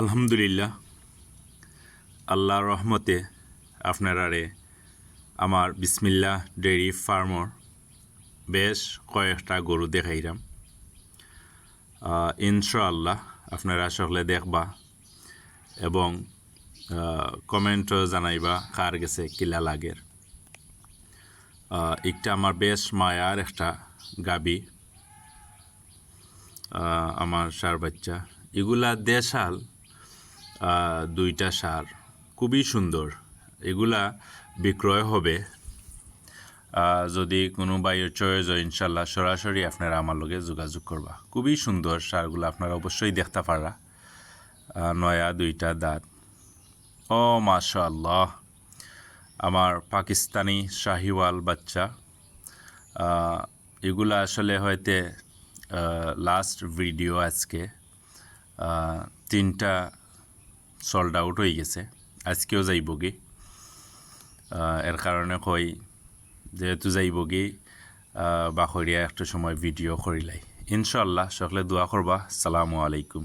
আলহামদুলিল্লাহ, আল্লাহর রহমতে আপনারারে আমার বিসমিল্লা ডেইরি ফার্মর বেশ কয়েকটা গরু দেখাইলাম। ইনশাআল্লাহ আপনারা সকলে দেখবা এবং কমেন্টও জানাইবা কার গেছে কিলা লাগের একটা আমার বেশ মায়ার একটা গাবি। আমার সার বাচ্চা। এগুলা দেশাল দুইটা সার। খুবই সুন্দর। এগুলা বিক্রয় হবে। যদি কোনো বাইয়ের চয়েস হয় ইনশাল্লাহ সরাসরি আপনারা আমার লগে যোগাযোগ করবা। খুবই সুন্দর সারগুলো আপনারা অবশ্যই দেখতে পারা নয়া দুইটা দাঁত। ও, মাশাআল্লাহ। আমার পাকিস্তানি শাহিওয়াল বাচ্চা। এগুলা আসলে হয়তো লাস্ট ভিডিও আজকে। তিনটা সোল্ড আউট হয়ে গেছে। আজকেও যাইবগি আহ, এর কারণে কই যেহেতু যাইব যাইবগি বাখরিয়া একটা সময় ভিডিও করিলাই ইনশাল্লাহ সকলে দোয়া করবা সালামু আলাইকুম।